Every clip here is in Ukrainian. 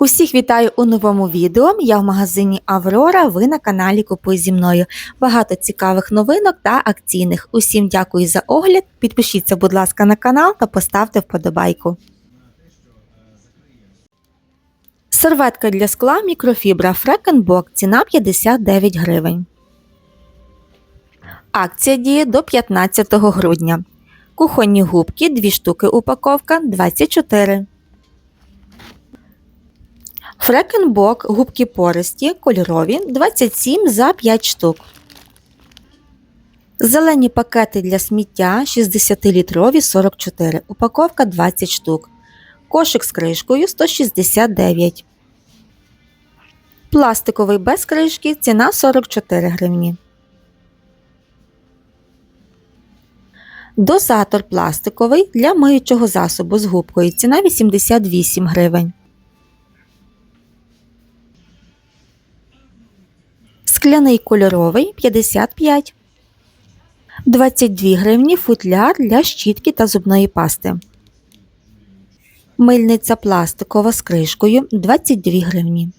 Усіх вітаю у новому відео. Я в магазині Аврора. Ви на каналі Купуй зі мною. Багато цікавих новинок та акційних. Усім дякую за огляд. Підпишіться, будь ласка, на канал та поставте вподобайку. Серветка для скла мікрофібра Фрекенбок. Ціна 59 гривень. Акція діє до 15 грудня. Кухонні губки 2 штуки упаковка 24. Фрекенбок губки пористі, кольорові 27 за 5 штук. Зелені пакети для сміття 60-літрові 44, упаковка 20 штук. Кошик з кришкою 169. Пластиковий без кришки ціна 44 гривні. Дозатор пластиковий для миючого засобу з губкою ціна 88 гривень. Скляний кольоровий 55. 22 гривні футляр для щітки та зубної пасти. Мильниця пластикова з кришкою 22 гривні.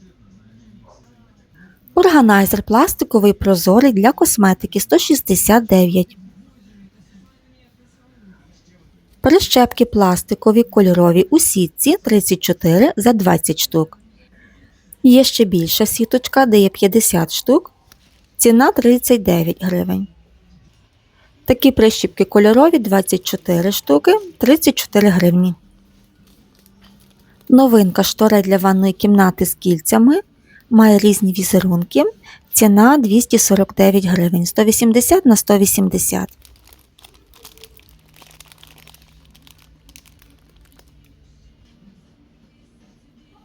Органайзер пластиковий прозорий для косметики 169. Прищепки пластикові кольорові у сітці 34 за 20 штук. Є ще більша сіточка, де є 50 штук. Ціна 39 гривень. Такі прищіпки кольорові 24 штуки 34 гривні. Новинка штора для ванної кімнати з кільцями. Має різні візерунки. Ціна 249 гривень 180 на 180.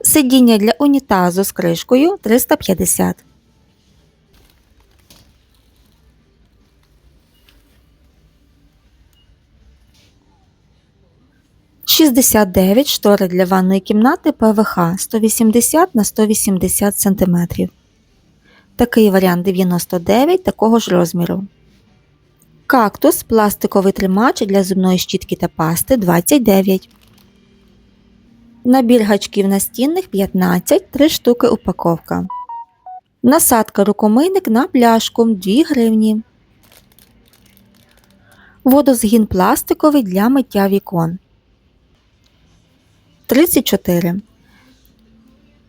Сидіння для унітазу з кришкою 350. Шістдесят дев'ять штори для ванної кімнати ПВХ 180 на 180 см. Такий варіант 99 такого ж розміру. Кактус пластиковий тримач для зубної щітки та пасти 29. Набір гачків настінних 15, 3 штуки упаковка. Насадка рукомийник на пляшку 2 гривні. Водозгін пластиковий для миття вікон 34.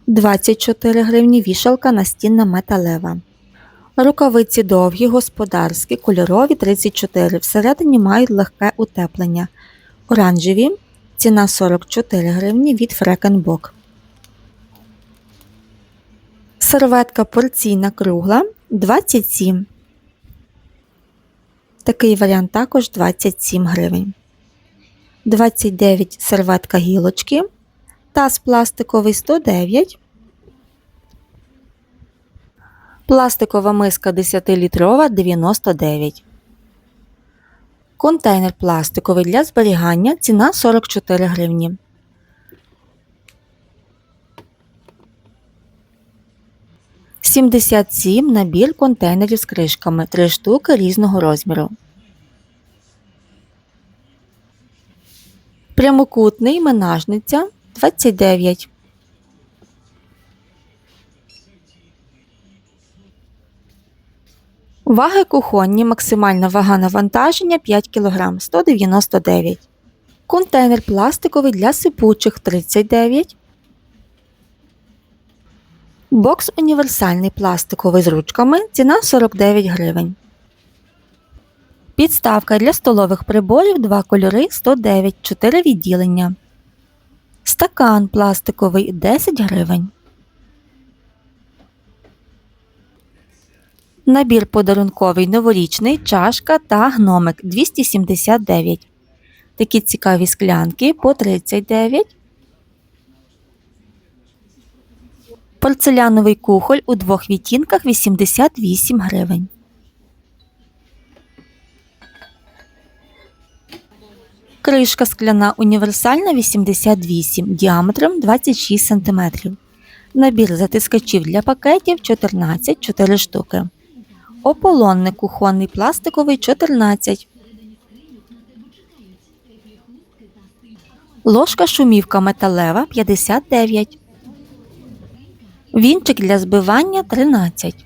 24 гривні вішалка настінна металева. Рукавиці довгі, господарські, кольорові 34. Всередині мають легке утеплення. Оранжеві Ціна 44 гривні від Фрекенбок. Серветка порційна кругла 27. Такий варіант також 27 гривень. 29 серветка гілочки. Таз пластиковий 109. Пластикова миска 10-літрова 99. Контейнер пластиковий для зберігання. Ціна 44 гривні. Сімдесят сім набір контейнерів з кришками. Три штуки різного розміру. Прямокутний менажниця 29. Ваги кухонні, максимальна вага навантаження 5 кг 199 Контейнер пластиковий для сипучих 39 Бокс універсальний пластиковий з ручками. Ціна 49 гривень. Підставка для столових приборів 2 кольори 109 4 відділення. Стакан пластиковий 10 гривень. Набір подарунковий новорічний, чашка та гномик 279. Такі цікаві склянки по 39. Порцеляновий кухоль у двох відтінках 88 гривень. Кришка скляна універсальна 88 діаметром 26 см. Набір затискачів для пакетів 14 4 штуки. Ополонник кухонний пластиковий 14. Ложка шумівка металева 59. Вінчик для збивання 13.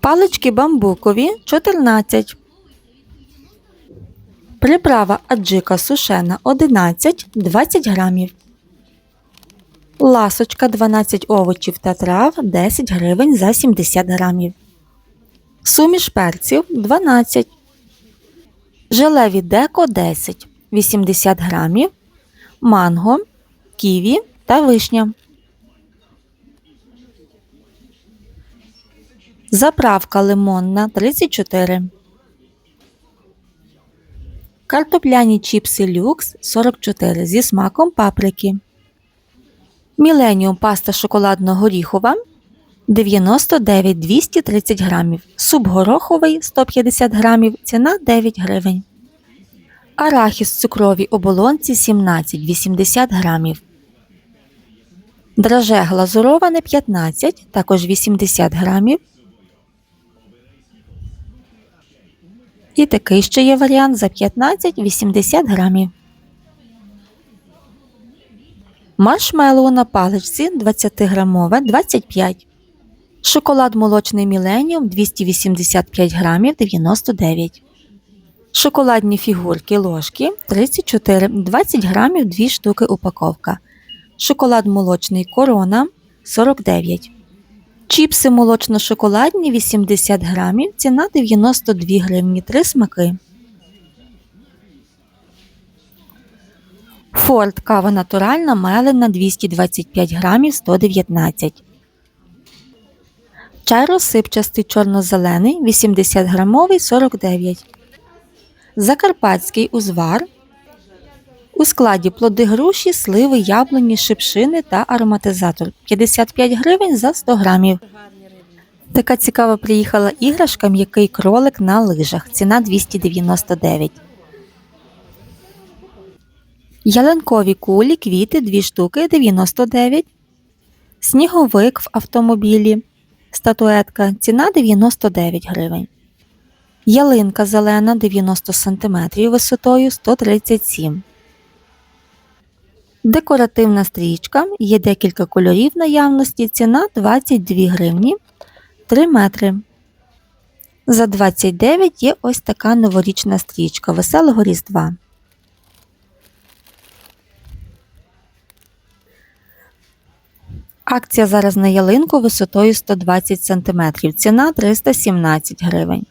Палички бамбукові 14. Приправа аджика сушена 11 20 грамів. Ласочка 12 овочів та трав 10 гривень за 70 грамів. Суміш перців 12. Желе від деко 10 80 грамів. Манго, ківі та вишня. Заправка лимонна 34. Картопляні чіпси люкс 44 зі смаком паприки. Міленіум паста шоколадно-горіхова 99 230 грамів. Суп гороховий 150 грамів. Ціна 9 гривень. Арахіс цукрові оболонці 17 80 грамів. Драже глазуроване 15, також 80 грамів. І такий ще є варіант за 15-80 грамів. Маршмеллоу на паличці 20 грамове 25. Шоколад молочний Міленіум 285 грамів 99. Шоколадні фігурки ложки 34 20 грамів 2 штуки упаковка. Шоколад молочний корона 49. Чіпси молочно-шоколадні 80 грамів, ціна 92 гривні, 3 смаки. Форд кава натуральна мелена 225 грамів 119. Чай розсипчастий чорно-зелений 80 грамовий 49. Закарпатський узвар. У складі плоди груші, сливи, яблуні, шипшини та ароматизатор 55 гривень за 100 грамів. Така цікава приїхала іграшка м'який кролик на лижах. Ціна 299. Ялинкові кулі, квіти 2 штуки 99. Сніговик в автомобілі. Статуетка. Ціна 99 гривень. Ялинка зелена 90 см висотою 137 Декоративна стрічка. Є декілька кольорів наявності. Ціна 22 гривні 3 метри. За 29 є ось така новорічна стрічка Веселого Різдва. Акція зараз на ялинку висотою 120 см. Ціна 317 гривень.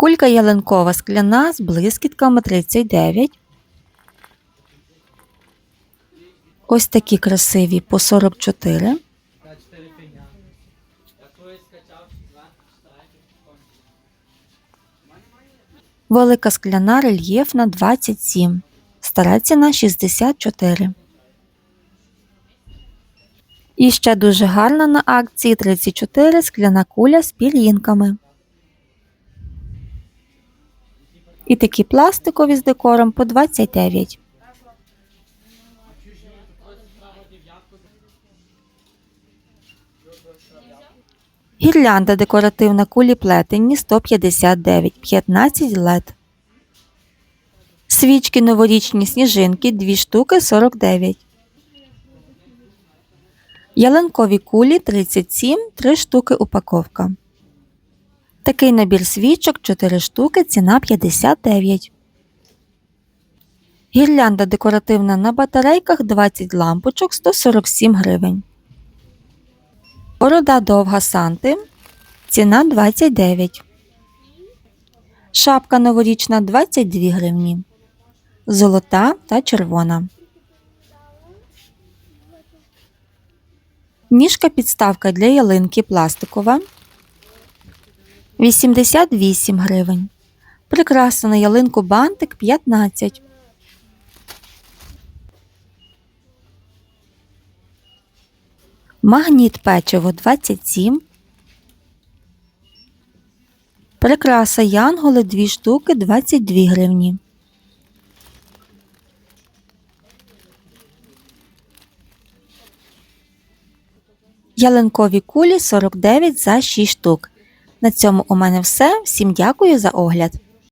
Кулька ялинкова скляна з блискітками 39. Ось такі красиві по 44. Велика скляна рельєфна 27. Стара ціна 64. І ще дуже гарна на акції 34 скляна куля з пір'їнками. І такі пластикові з декором по 29. Гірлянда декоративна кулі плетені 159 15 лед. Свічки новорічні сніжинки 2 штуки 49. Ялинкові кулі 37 3 штуки упаковка. Такий набір свічок 4 штуки, ціна 59. Гірлянда декоративна на батарейках 20 лампочок 147 гривень. Борода довга Санти. Ціна 29. Шапка новорічна 22 гривні. Золота та червона. Ніжка підставка для ялинки пластикова 88 гривень. Прикраса на ялинку бантик 15. Магніт печиво 27. Прикраса янголи 2 штуки 22 гривні. Ялинкові кулі 49 за 6 штук. На цьому у мене все. Всім дякую за огляд.